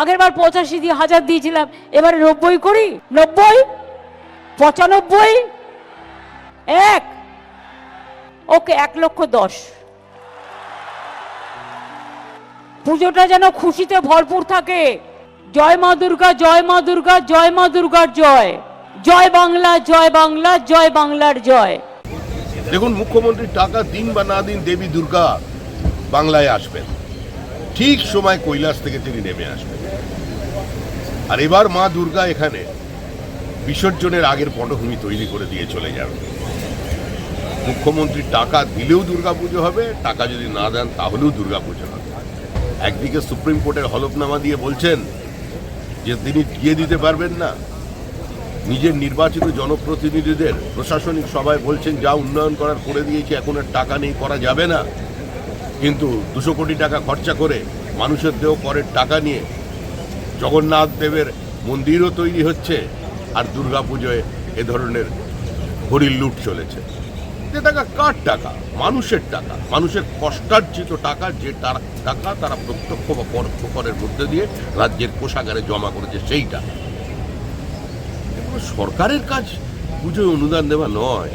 আগের বার পঁচাশি দিয়ে হাজার দিয়েছিলাম, এবারে নব্বই করি, নব্বই, পঁচানব্বই, এক, ওকে, এক লক্ষ দশ। পুজোটা যেন খুশিতে ভরপুর থাকে। জয় মা দুর্গা, জয় মা দুর্গা, জয় মা দুর্গার জয়। জয় বাংলা জয় বাংলা, জয় বাংলার জয়। দেখুন মুখ্যমন্ত্রীর টাকা দিন বা না দিন দেবী দুর্গা বাংলায় আসবেন। ঠিক সময় কৈলাস থেকে তিনি নেমে আসবেন। আর এবার মা দুর্গা এখানে বিসর্জনের আগের পটভূমি তৈরি করে দিয়ে চলে যাবে মুখ্যমন্ত্রী টাকা দিলেও দুর্গাপুজো হবে, টাকা যদি না দেন তাহলেও দুর্গাপুজো হবে। একদিকে সুপ্রিম কোর্টের হলফনামা দিয়ে বলছেন যে তিনি দিয়ে দিতে পারবেন না। নিজের নির্বাচিত জনপ্রতিনিধিদের প্রশাসনিক সভায় বলছেন, যা উন্নয়ন করার করে দিয়েছে, এখন আর টাকা নেই, করা যাবে না। কিন্তু দুশো কোটি টাকা খরচা করে মানুষের দেহ করের টাকা নিয়ে জগন্নাথ দেবের মন্দিরও তৈরি হচ্ছে আর দুর্গাপুজোয় এ ধরনের হরির লুট চলেছে। যে টাকা কার টাকা? মানুষের টাকা। মানুষের কষ্টার্জিত টাকা যে তার টাকা তারা প্রত্যক্ষ বা পরোক্ষ করের মধ্যে দিয়ে রাজ্যের কোষাগারে জমা করেছে সেই টাকা সরকারের কাজ, পুজোয় অনুদান দেওয়া নয়।